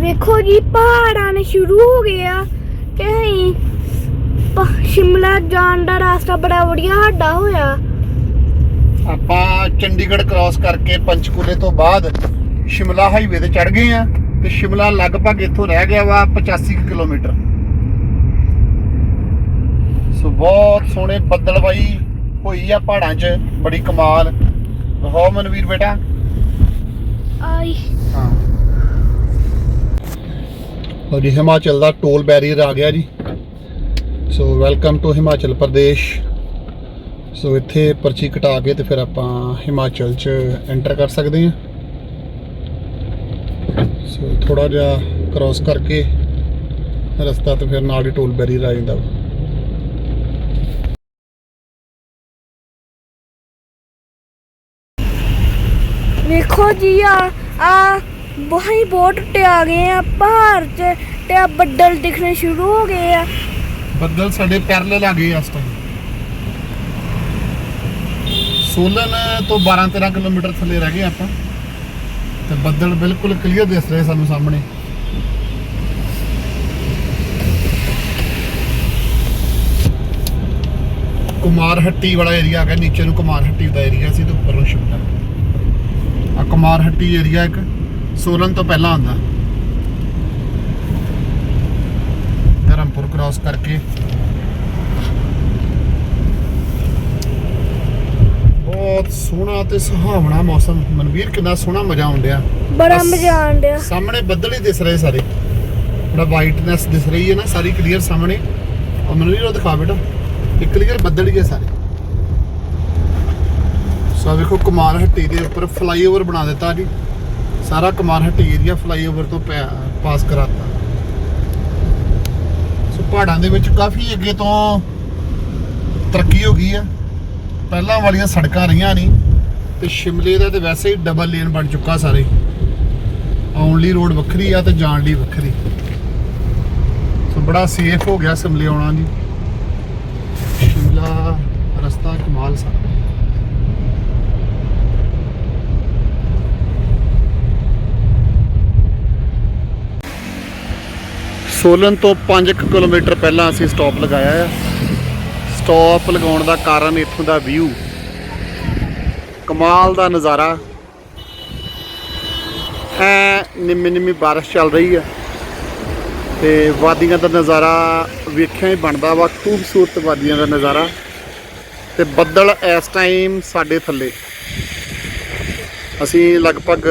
ਵੇਖੋ ਜੀ ਪਹਾੜਾਂ ਨੇ ਸ਼ੁਰੂ ਹੋ ਗਏ ਆ ਤੇ ਅਸੀਂ ਪ- ਸ਼ਿਮਲਾ ਜਾਣ ਦਾ ਰਾਸਤਾ ਬੜਾ ਵਧੀਆ ਸਾਡਾ ਹੋਇਆ। ਆਪਾਂ ਚੰਡੀਗੜ੍ਹ ਕ੍ਰਾਸ ਕਰਕੇ ਪੰਚਕੂਲੇ ਤੋਂ ਬਾਅਦ ਸ਼ਿਮਲਾ ਹਾਈਵੇ ਤੇ ਚੜ ਗਏ ਆ ਤੇ ਸ਼ਿਮਲਾ ਲਗਭਗ ਇੱਥੋਂ ਰਹਿ ਗਿਆ ਵਾ 85 ਕੁ ਕਿਲੋਮੀਟਰ। ਸੋ ਬਹੁਤ ਸੋਹਣੇ ਬੱਦਲਬਾਈ ਹੋਈ ਆ ਪਹਾੜਾਂ 'ਚ ਬੜੀ ਕਮਾਲ। ਹੋ ਮਨਵੀਰ ਬੇਟਾ। ਆਈ ਹਾਂ ਲਓ ਜੀ, ਹਿਮਾਚਲ ਦਾ ਟੋਲ ਬੈਰੀਅਰ ਆ ਗਿਆ ਜੀ। So welcome to Himachal Pradesh. So ਇੱਥੇ ਪਰਚੀ ਕਟਾ ਕੇ ਤੇ ਫਿਰ ਆਪਾਂ ਹਿਮਾਚਲ ਚ ਐਂਟਰ ਕਰ ਸਕਦੇ ਹਾਂ। ਸੋ ਥੋੜਾ ਜਿਹਾ ਕ੍ਰਾਸ ਕਰਕੇ ਰਸਤਾ ਤੇ ਫਿਰ ਨਾਲ ਹੀ ਟੋਲ ਬੈਰੀਅਰ ਆ ਜਾਂਦਾ ਵਾ। ਵੇਖੋ ਜੀ, ਆ ਆ ਬਹੁਤ ਬਹੁਤ ਉੱਤੇ ਗਏ ਆ, ਪਹਾੜ 'ਚ ਤੇ ਆ ਬੱਦਲ ਦਿਖਣੇ ਸ਼ੁਰੂ ਹੋ ਗਏ ਆ। ਬੱਦਲ ਸਾਡੇ ਪੈਰਲਲ ਆ ਗਏ ਇਸ ਟਾਈਮ ਸੋਲਨ ਤੋਂ 12 13 ਕਿਲੋਮੀਟਰ ਥੱਲੇ ਰਹਿ ਗਏ ਆਪਾਂ। ਤੇ ਬੱਦਲ ਬਿਲਕੁਲ ਕਲੀਅਰ ਦਿਸ ਰਹੇ ਸਾਨੂੰ ਸਾਹਮਣੇ। ਕੁਮਾਰ ਹੱਟੀ ਵਾਲਾ ਏਰੀਆ ਆ ਗਿਆ ਨੀਚੇ ਨੂੰ ਕੁਮਾਰ ਹੱਟੀ ਦਾ ਏਰੀਆ ਸੀ ਤੇ ਉੱਪਰ ਨੂੰ ਸ਼ਿਮਲਾ। ਆ ਕੁਮਾਰ ਹੱਟੀ ਏਰੀਆ ਇੱਕ। ਸੋਲਨ ਤੋਂ ਪਹਿਲਾਂ ਆਉਂਦਾ। ਧਰਮਪੁਰ ਕ੍ਰਾਸ ਕਰਕੇ। ਬਹੁਤ ਸੋਹਣਾ ਤੇ ਸੁਹਾਵਣਾ ਮੌਸਮ। ਮਨਵੀਰ ਕਿੰਨਾ ਸੋਹਣਾ ਮਜ਼ਾ ਆਉਂਦਿਆ ਬੜਾ ਮਜ਼ਾ ਆਉਂਦਿਆ ਸਾਹਮਣੇ ਬੱਦਲ ਹੀ ਦਿਸ ਰਹੇ ਸਾਰੇ। ਬੜਾ ਵਾਈਟਨੈਸ ਦਿਸ ਰਹੀ ਹੈ ਨਾ ਸਾਰੀ ਕਲੀਅਰ ਸਾਹਮਣੇ। ਔਰ ਮਨਵੀਰ ਉਹ ਦਿਖਾ ਬੇਟਾ ਇਹ ਕਲੀਅਰ ਬੱਦਲ ਹੀ ਹੈ ਸਾਰੇ। ਸੋ ਵੇਖੋ ਕੁਮਾਰ ਹੱਟੀ ਦੇ ਉੱਪਰ ਫਲਾਈਓਵਰ ਬਣਾ ਦਿੱਤਾ ਜੀ। ਸਾਰਾ ਕੁਮਾਰ ਹੱਟੀ ਏਰੀਆ ਫਲਾਈਓਵਰ ਤੋਂ ਪੈ- ਪਾਸ ਕਰਾਤਾ। ਸੋ ਪਹਾੜਾਂ ਦੇ ਵਿੱਚ ਕਾਫੀ ਅੱਗੇ ਤੋਂ ਤਰੱਕੀ ਹੋ ਗਈ ਆ। ਪਹਿਲਾਂ ਵਾਲੀਆਂ ਸੜਕਾਂ ਰਹੀਆਂ ਨਹੀਂ ਤੇ ਸ਼ਿਮਲੇ ਦਾ ਤੇ ਵੈਸੇ ਹੀ ਡਬਲ ਲੇਨ ਬਣ ਚੁੱਕਾ ਸਾਰੇ। ਆਉਣ ਲਈ ਰੋਡ ਵੱਖਰੀ ਆ ਤੇ ਜਾਣ ਲਈ ਵੱਖਰੀ। ਸੋ ਬੜਾ ਸੇਫ ਹੋ ਗਿਆ ਸ਼ਿਮਲੇ ਆਉਣਾ ਜੀ। ਸ਼ਿਮਲਾ ਰਸਤਾ ਕਮਾਲ ਸਾ ਸੋਲਨ ਤੋਂ 5 ਕਿਲੋਮੀਟਰ ਪਹਿਲਾਂ ਅਸੀਂ ਸਟਾਪ ਲਗਾਇਆ ਆ। ਸਟਾਪ ਲਗਾਉਣ ਦਾ ਕਾਰਨ ਇੱਥੋਂ ਦਾ ਵਿਊ ਕਮਾਲ ਦਾ ਨਜ਼ਾਰਾ। ਐ ਨਿੰਮੀ ਨਿੰਮੀ ਬਾਰਿਸ਼ ਚੱਲ ਰਹੀ ਆ। ਤੇ ਵਾਦੀਆਂ ਦਾ ਨਜ਼ਾਰਾ ਵੇਖਿਆ ਹੀ ਬਣਦਾ ਵਾ, ਖੂਬਸੂਰਤ ਵਾਦੀਆਂ ਦਾ ਨਜ਼ਾਰਾ। ਤੇ ਬੱਦਲ ਇਸ ਟਾਈਮ ਸਾਡੇ ਥੱਲੇ। ਅਸੀਂ ਲਗਭਗ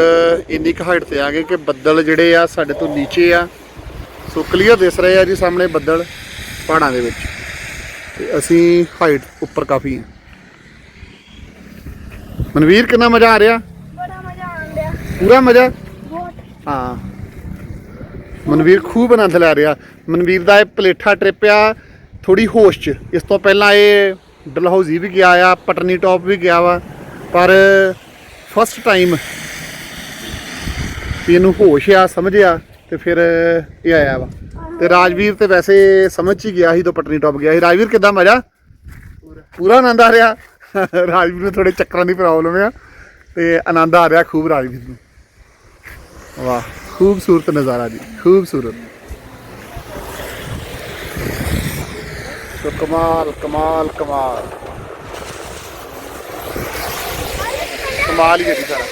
ਇੰਨੀ ਕੁ ਹਾਈਟ ਤੇ ਆ ਗਏ ਕਿ ਬੱਦਲ ਜਿਹੜੇ ਆ ਸਾਡੇ ਤੋਂ ਨੀਚੇ ਆ। ਸੋ ਕਲੀਅਰ ਦਿਸ ਰਹੇ ਆ ਜੀ ਸਾਹਮਣੇ ਬੱਦਲ ਪਹਾੜਾਂ ਦੇ ਵਿੱਚ। ਤੇ ਅਸੀਂ ਹਾਈਟ ਉੱਪਰ ਕਾਫੀ ਆ। ਮਨਵੀਰ ਕਿੰਨਾ ਮਜ਼ਾ ਆ ਰਿਹਾ? ਬੜਾ ਮਜ਼ਾ ਆਉਂਦਿਆ ਪੂਰਾ ਮਜ਼ਾ? ਬਹੁਤ। ਹਾਂ। ਮਨਵੀਰ ਖੂਬ ਆਨੰਦ ਲੈ ਰਿਹਾ। ਮਨਵੀਰ ਦਾ ਇਹ ਪਲੇਠਾ ਟ੍ਰਿਪ ਆ ਥੋੜੀ ਹੋਸ਼ ਚ। ਇਸ ਤੋਂ ਪਹਿਲਾਂ ਇਹ ਡਲਹੌਜ਼ੀ ਵੀ ਗਿਆ ਆ ਪਟਨੀ ਟੌਪ ਵੀ ਗਿਆ ਵਾ। ਪਰ ਫਸਟ ਟਾਈਮ ਇਹਨੂੰ ਹੋਸ਼ ਆ ਸਮਝਿਆ ਤੇ ਫਿਰ ਇਹ ਆਇਆ ਵਾ। ਤੇ ਰਾਜਵੀਰ ਤੇ ਵੈਸੇ ਸਮਝ ਚ ਹੀ ਗਿਆ ਸੀ ਤੋਂ ਪਟਨੀ ਟੌਪ ਗਿਆ ਸੀ। ਰਾਜਵੀਰ ਕਿੱਦਾਂ ਮਜ਼ਾ? ਪੂਰਾ। ਆਨੰਦ ਆ ਰਿਹਾ। ਰਾਜਵੀਰ ਨੂੰ ਥੋੜੇ ਚੱਕਰਾਂ ਦੀ ਪ੍ਰੋਬਲਮ ਆ ਤੇ ਆਨੰਦ ਆ ਰਿਹਾ ਖੂਬ ਰਾਜਵੀਰ ਨੂੰ। ਵਾਹ ਖੂਬਸੂਰਤ ਨਜ਼ਾਰਾ ਜੀ ਖੂਬਸੂਰਤ। ਸੋ ਕਮਾਲ ਕਮਾਲ ਕਮਾਲ। ਕਮਾਲ ਹੀ ਹੈ ਜੀ ਸਾਰਾ।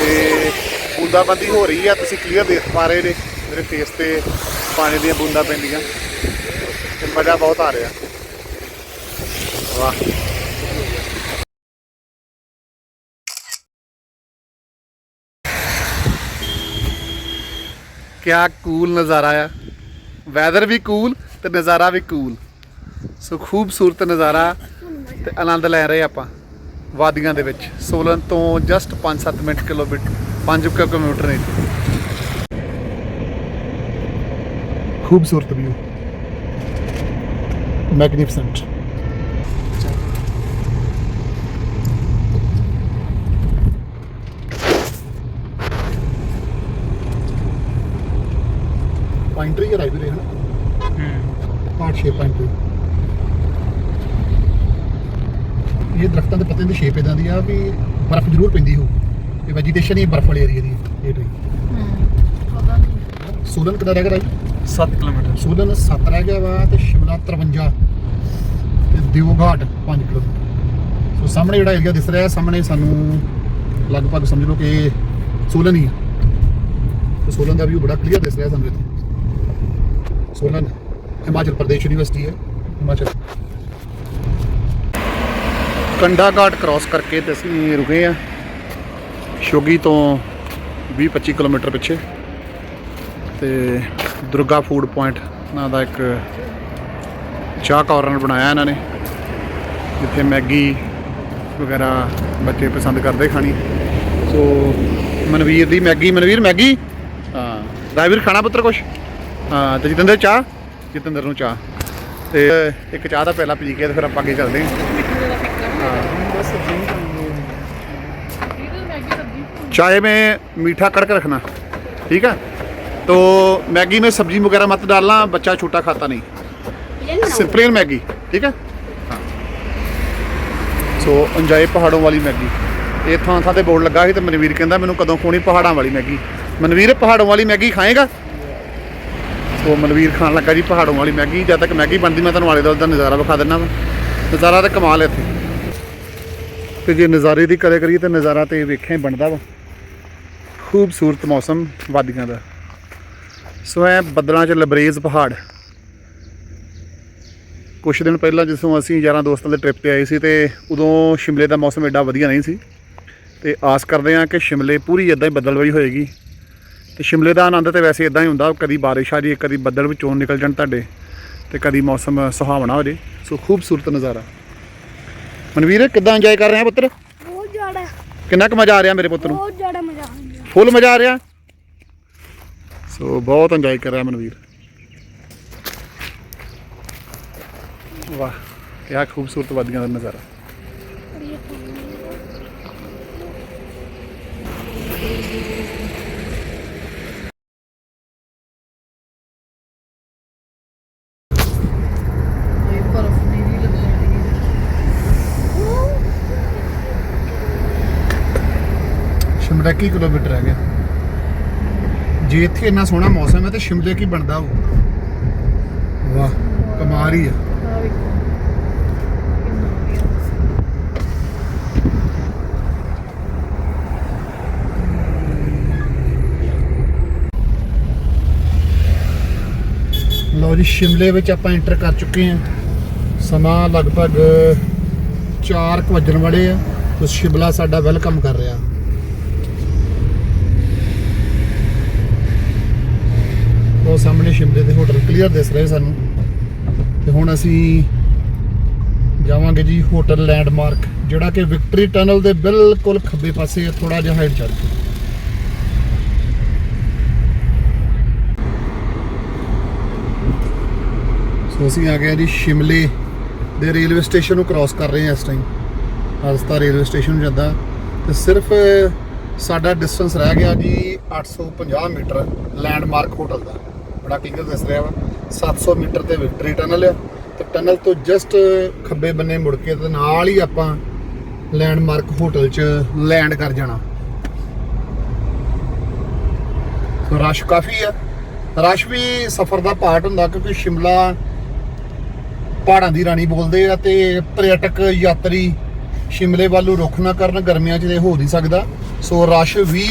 ਤੇ ਬੂੰਦਾਬੰਦੀ ਹੋ ਰਹੀ ਆ, ਤੁਸੀਂ ਕਲੀਅਰ ਦੇਖ ਪਾ ਰਹੇ ਨੇ ਮੇਰੇ ਫੇਸ ਤੇ ਪਾਣੀ ਦੀਆਂ ਬੂੰਦਾਂ ਪੈਂਦੀਆਂ। ਤੇ ਮਜ਼ਾ ਬਹੁਤ ਆ ਰਿਹਾ। ਵਾਹ। ਕਿਆ ਕੂਲ ਨਜ਼ਾਰਾ ਆ। ਵੈਦਰ ਵੀ ਕੂਲ ਤੇ ਨਜ਼ਾਰਾ ਵੀ ਕੂਲ ਸੋ ਖੂਬਸੂਰਤ ਨਜ਼ਾਰਾ ਤੇ ਆਨੰਦ ਲੈ ਰਹੇ ਆਪਾਂ ਵਾਦੀਆਂ ਦੇ ਵਿੱਚ। ਸੋਲਨ ਤੋਂ ਜਸਟ 5-7 ਮਿੰਟ ਕਿਲੋਮੀਟਰ 5 ਕਿਲੋਮੀਟਰ ਨੇ ਖੂਬਸੂਰਤ ਵਿਊ ਮੈਗਨੀਫੀਸੈਂਟ ਪਾਈਨ ਟਰੀ ਹੈ ਰਾਈਵਰੇ ਹਨ? ਹਾਰਟ ਸ਼ੇਪ ਪਾਈਨ ਟਰੀ ਇਹ ਦਰਖਤਾਂ ਦੇ ਪੱਤਿਆਂ ਦੀ ਸ਼ੇਪ ਇਦਾਂ ਦੀ ਆ ਵੀ ਬਰਫ਼ ਜ਼ਰੂਰ ਪੈਂਦੀ ਹੋ ਇਹ ਵੈਜੀਟੇਸ਼ਨ ਹੀ ਬਰਫ਼ ਵਾਲੇ ਏਰੀਆ ਦੀ ਹੈ, ਇਹ ਟਰੀ ਪਤਾ ਸੋਲਨ ਕਿੰਨਾ ਰਹਿ ਗਿਆ ਰਾਜ? 7 ਕਿਲੋਮੀਟਰ। ਸੋਲਨ 7 ਰਹਿ ਗਿਆ ਵਾ ਤੇ ਸ਼ਿਮਲਾ 53 ਤੇ ਦਿਓਘਾਟ 5 ਕਿਲੋਮੀਟਰ। ਸੋ ਸਾਹਮਣੇ ਜਿਹੜਾ ਏਰੀਆ ਦਿਸ ਰਿਹਾ ਸਾਹਮਣੇ ਸਾਨੂੰ ਲਗਭਗ ਸਮਝ ਲਓ ਕਿ ਸੋਲਨ ਹੀ ਹੈ ਤੇ ਸੋਲਨ ਦਾ ਵੀ ਬੜਾ ਕਲੀਅਰ ਦਿਸ ਰਿਹਾ ਸਾਨੂੰ ਇੱਥੇ। ਸੋਲਨ ਹਿਮਾਚਲ ਪ੍ਰਦੇਸ਼ ਯੂਨੀਵਰਸਿਟੀ ਹੈ। ਹਿਮਾਚਲ। ਕੰਡਾ ਘਾਟ ਕ੍ਰਾਸ ਕਰਕੇ ਤੇ ਅਸੀਂ ਰੁਕੇ ਆ। ਸ਼ੋਗੀ ਤੋਂ 20-25 ਕਿਲੋਮੀਟਰ ਪਿੱਛੇ ਤੇ ਦੁਰਗਾ ਫੂਡ ਪੁਆਇੰਟ ਨਾਂ ਦਾ ਇੱਕ ਚਾਹ ਕਾਰਨਰ ਬਣਾਇਆ ਇਹਨਾਂ ਨੇ ਜਿੱਥੇ ਮੈਗੀ ਵਗੈਰਾ ਬੱਚੇ ਪਸੰਦ ਕਰਦੇ ਖਾਣੀ। ਸੋ ਮਨਵੀਰ ਦੀ ਮੈਗੀ ਮਨਵੀਰ ਮੈਗੀ? ਹਾਂ। ਰਾਜਵੀਰ ਖਾਣਾ ਪੁੱਤਰ ਕੁਛ? ਹਾਂ ਤੇ ਜਤਿੰਦਰ ਚਾਹ? ਜਤਿੰਦਰ ਨੂੰ ਚਾਹ। ਤੇ ਇੱਕ ਚਾਹ ਦਾ ਪਹਿਲਾ ਪੀ ਕੇ ਤੇ ਫਿਰ ਆਪਾਂ ਅੱਗੇ ਚੱਲਦੇ ਹਾਂ। चाय में मीठा कड़क रखना ठीक है तो मैगी में सब्जी वगैरह मत डालना बच्चा छोटा खाता नहीं सिर्फ प्लेन मैगी ठीक है हाँ ਸੋ ਇੰਜੋਏ ਪਹਾੜੋਂ ਵਾਲੀ ਮੈਗੀ ਇਹ ਥਾਂ ਥਾਂ ਤੇ ਬੋਰਡ ਲੱਗਾ ਸੀ ਤੇ ਮਨਵੀਰ ਕਹਿੰਦਾ ਮੈਨੂੰ ਕਦੋਂ ਖੋਣੀ ਪਹਾੜਾਂ ਵਾਲੀ ਮੈਗੀ ਮਨਵੀਰ ਪਹਾੜੋਂ ਵਾਲੀ ਮੈਗੀ ਖਾਏਗਾ ਸੋ ਮਨਵੀਰ ਖਾਣ ਲੱਗਾ ਜੀ ਪਹਾੜੋਂ ਵਾਲੀ ਮੈਗੀ ਜਦ ਤੱਕ ਮੈਗੀ ਬਣਦੀ ਮੈਂ ਤੁਹਾਨੂੰ ਆਲੇ ਦੁਆਲੇ ਦਾ ਨਜ਼ਾਰਾ ਵਿਖਾ ਦਿੰਦਾ ਵਾ ਨਜ਼ਾਰਾ ਤਾਂ ਕਮਾਲ ਹੈ ਇੱਥੇ ਤੇ ਜੇ ਨਜ਼ਾਰੇ ਦੀ ਕਰੇ ਕਰੀਏ ਤਾਂ ਨਜ਼ਾਰਾ ਤੇ ਵੇਖਿਆ ਹੀ ਬਣਦਾ ਵਾ ਖੂਬਸੂਰਤ ਮੌਸਮ ਵਾਦੀਆਂ ਦਾ। ਸੋ ਐ ਬੱਦਲਾਂ 'ਚ ਲਬਰੇਜ਼ ਪਹਾੜ। ਕੁਛ ਦਿਨ ਪਹਿਲਾਂ ਜਦੋਂ ਅਸੀਂ ਯਾਰਾਂ ਦੋਸਤਾਂ ਦੇ ਟ੍ਰਿਪ ਤੇ ਆਏ ਸੀ ਤੇ ਉਦੋਂ ਸ਼ਿਮਲੇ ਦਾ ਮੌਸਮ ਐਡਾ ਵਧੀਆ ਨਹੀਂ ਸੀ। ਤੇ ਆਸ ਕਰਦੇ ਹਾਂ ਕਿ ਸ਼ਿਮਲੇ ਪੂਰੀ ਇਦਾਂ ਹੀ ਬੱਦਲਵਾਈ ਹੋਏਗੀ। ਤੇ ਸ਼ਿਮਲੇ ਦਾ ਆਨੰਦ ਤੇ ਵੈਸੇ ਇਦਾਂ ਹੀ ਹੁੰਦਾ ਕਦੀ ਬਾਰਿਸ਼ ਆ ਜੇ ਕਦੀ ਬੱਦਲ ਵਿੱਚੋਂ ਨਿਕਲ ਜਾਣ ਤੁਹਾਡੇ ਤੇ ਕਦੀ ਮੌਸਮ ਸੁਹਾਵਣਾ ਹੋ ਜੇ ਸੋ ਖੂਬਸੂਰਤ ਨਜ਼ਾਰਾ। ਮਨਵੀਰ ਕਿੱਦਾਂ ਇੰਜੋਏ ਕਰ ਰਹੇ ਆ ਪੁੱਤਰ? ਬਹੁਤ ਜ਼ਿਆਦਾ। ਕਿੰਨਾ ਕੁ ਮਜ਼ਾ ਆ ਰਿਹਾ ਮੇਰੇ ਪੁੱਤ ਨੂੰ? ਬਹੁਤ ਜ਼ਿਆਦਾ ਮਜ਼ਾ ਫੁੱਲ ਮਜ਼ਾ ਆ ਰਿਹਾ। ਸੋ ਬਹੁਤ ਇੰਜੋਏ ਕਰ ਰਿਹਾ ਮਨਵੀਰ। ਵਾਹ, ਕਿਆ ਖੂਬਸੂਰਤ ਵਾਦੀਆਂ ਦਾ ਨਜ਼ਾਰਾ। ਸ਼ਿਮਲਾ ਕੀ ਕਿਲੋਮੀਟਰ ਹੈ ਗਿਆ ਜੇ ਇੱਥੇ ਇੰਨਾ ਸੋਹਣਾ ਮੌਸਮ ਹੈ ਤੇ ਸ਼ਿਮਲੇ ਕੀ ਬਣਦਾ ਹੋ ਵਾਹ, ਕਮਾਲ ਹੀ ਆ। ਲਓ ਜੀ, ਸ਼ਿਮਲੇ ਵਿੱਚ ਆਪਾਂ ਐਂਟਰ ਕਰ ਚੁੱਕੇ ਹਾਂ। ਸਮਾਂ ਲਗਭਗ 4 ਕੁ ਵੱਜਣ ਵਾਲੇ ਆ, ਤੇ ਸ਼ਿਮਲਾ ਸਾਡਾ ਵੈਲਕਮ ਕਰ ਰਿਹਾ ਉਹ ਸਾਹਮਣੇ ਸ਼ਿਮਲੇ ਦੇ ਹੋਟਲ ਕਲੀਅਰ ਦਿਸ ਰਹੇ ਸਾਨੂੰ। ਤੇ ਹੁਣ ਅਸੀਂ ਜਾਵਾਂਗੇ ਜੀ ਹੋਟਲ ਲੈਂਡਮਾਰਕ ਜਿਹੜਾ ਕਿ ਵਿਕਟਰੀ ਟਨਲ ਦੇ ਬਿਲਕੁਲ ਖੱਬੇ ਪਾਸੇ ਹੈ ਥੋੜਾ ਜਿਹਾ ਹਾਈਟ ਚੜ੍ਹ ਕੇ। ਸੋ ਅਸੀਂ ਆ ਗਏ ਜੀ ਸ਼ਿਮਲੇ ਦੇ ਰੇਲਵੇ ਸਟੇਸ਼ਨ ਨੂੰ ਕ੍ਰਾਸ ਕਰ ਰਹੇ ਹਾਂ ਇਸ ਟਾਈਮ ਰਸਤਾ ਰੇਲਵੇ ਸਟੇਸ਼ਨ ਨੂੰ ਜਾਂਦਾ। ਤੇ ਸਿਰਫ ਸਾਡਾ ਡਿਸਟੈਂਸ ਰਹਿ ਗਿਆ ਜੀ 850 ਮੀਟਰ ਲੈਂਡਮਾਰਕ ਹੋਟਲ ਦਾ। ਬੜਾ ਕਲੀਅਰ ਦੱਸ ਰਿਹਾ ਵਾ। 700 ਮੀਟਰ ਤੇ ਵਿਕਟਰੀ ਟਨਲ ਆ ਤੇ ਟਨਲ ਤੋਂ ਜਸਟ ਖੱਬੇ ਬੰਨੇ ਮੁੜ ਕੇ ਤੇ ਨਾਲ ਹੀ ਆਪਾਂ ਲੈਂਡਮਾਰਕ ਹੋਟਲ 'ਚ ਲੈਂਡ ਕਰ ਜਾਣਾ। ਸੋ ਰਸ਼ ਕਾਫੀ ਆ। ਰਸ਼ ਵੀ ਸਫ਼ਰ ਦਾ ਪਾਰਟ ਹੁੰਦਾ ਕਿਉਂਕਿ ਸ਼ਿਮਲਾ ਪਹਾੜਾਂ ਦੀ ਰਾਣੀ ਬੋਲਦੇ ਆ ਤੇ ਪਰਯਟਕ ਯਾਤਰੀ ਸ਼ਿਮਲੇ ਵੱਲੋਂ ਰੁਖ ਨਾ ਕਰਨ ਗਰਮੀਆਂ 'ਚ ਤੇ ਹੋ ਨਹੀਂ ਸਕਦਾ। ਸੋ ਰਸ਼ ਵੀ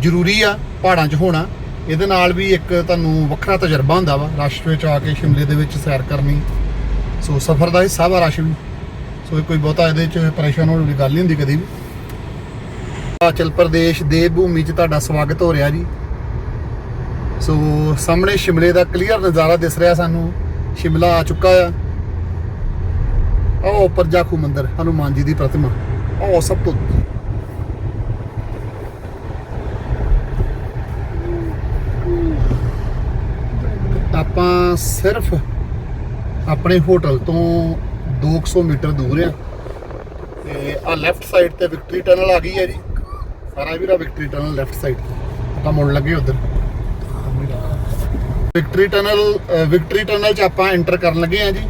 ਜ਼ਰੂਰੀ ਆ ਪਹਾੜਾਂ 'ਚ ਹੋਣਾ। ਇਹਦੇ ਨਾਲ ਵੀ ਇੱਕ ਤੁਹਾਨੂੰ ਵੱਖਰਾ ਤਜਰਬਾ ਹੁੰਦਾ ਵਾ, ਰਸ਼ ਵਿੱਚ ਆ ਕੇ ਸ਼ਿਮਲੇ ਦੇ ਵਿੱਚ ਸੈਰ ਕਰਨੀ। ਸੋ ਸਫ਼ਰ ਦਾ ਹਿੱਸਾ ਵਾ ਰਸ਼ ਵੀ। ਸੋ ਕੋਈ ਬਹੁਤਾ ਇਹਦੇ 'ਚ ਪਰੇਸ਼ਾਨ ਹੋਣ ਵਾਲੀ ਗੱਲ ਨਹੀਂ ਹੁੰਦੀ ਕਦੀ ਵੀ। ਹਿਮਾਚਲ ਪ੍ਰਦੇਸ਼ ਦੇਵ ਭੂਮੀ 'ਚ ਤੁਹਾਡਾ ਸਵਾਗਤ ਹੋ ਰਿਹਾ ਜੀ। ਸੋ ਸਾਹਮਣੇ ਸ਼ਿਮਲੇ ਦਾ ਕਲੀਅਰ ਨਜ਼ਾਰਾ ਦਿਸ ਰਿਹਾ ਸਾਨੂੰ। ਸ਼ਿਮਲਾ ਆ ਚੁੱਕਾ ਆ। ਉਹ ਉੱਪਰ ਜਾਖੂ ਮੰਦਿਰ, ਹਨੂਮਾਨ ਜੀ ਦੀ ਪ੍ਰਤਿਮਾ। ਉਹ ਸਭ ਤੋਂ ਆਪਾਂ ਸਿਰਫ ਆਪਣੇ ਹੋਟਲ ਤੋਂ 200 ਮੀਟਰ ਦੂਰ ਆ। ਤੇ ਆ ਲੈਫਟ ਸਾਈਡ ਤੇ ਵਿਕਟਰੀ ਟਨਲ ਆ ਗਈ ਹੈ ਜੀ। ਸਾਰਾ ਵੀਰਾ ਵਿਕਟਰੀ ਟਨਲ ਲੈਫਟ ਸਾਈਡ ਆਪਾਂ ਮੁੜ ਲੱਗੇ ਉਧਰ। ਵਿਕਟਰੀ ਟਨਲ ਵਿਕਟਰੀ ਟਨਲ ਚ ਆਪਾਂ ਐਂਟਰ ਕਰਨ ਲੱਗੇ ਆ ਜੀ।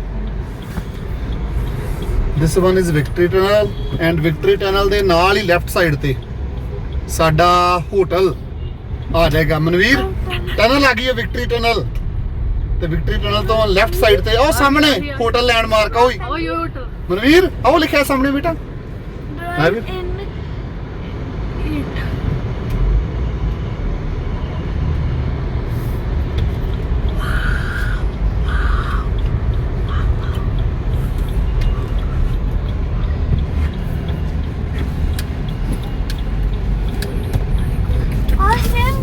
This one is victory tunnel and victory tunnel ਦੇ ਨਾਲ ਹੀ ਲੈਫਟ ਸਾਈਡ ਤੇ ਸਾਡਾ ਹੋਟਲ ਆ ਜਾਏਗਾ। ਮਨਵੀਰ ਟਨਲ ਆ ਗਈ ਹੈ ਵਿਕਟਰੀ ਟਨਲ ਤੇ ਵਿਕਟਰੀ ਟਨਲ ਤੋਂ ਲੈਫਟ ਸਾਈਡ ਤੇ ਉਹ ਸਾਹਮਣੇ ਹੋਟਲ ਲੈਂਡਮਾਰਕ ਆ ਉਹ। ਮਨਵੀਰ ਉਹ ਲਿਖਿਆ ਸਾਹਮਣੇ ਬੇਟਾ। ਹੈ ਵੀ? ਇਨ ਸੇਮ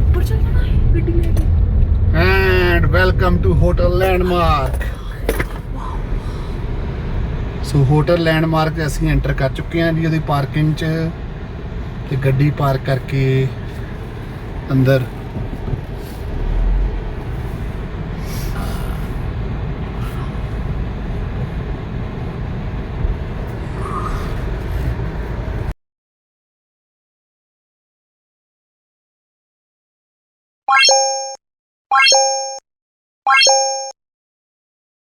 ਉੱਪਰ ਚੱਲਣਾ ਹੈ ਗੱਡੀ ਲੈ ਕੇ and welcome to hotel Landmark so hotel Landmark ਅਸੀਂ ਐਂਟਰ ਕਰ ਚੁੱਕੇ ਹਾਂ ਜੀ, ਉਹਦੀ ਪਾਰਕਿੰਗ 'ਚ ਤੇ ਗੱਡੀ ਪਾਰਕ ਕਰਕੇ ਅੰਦਰ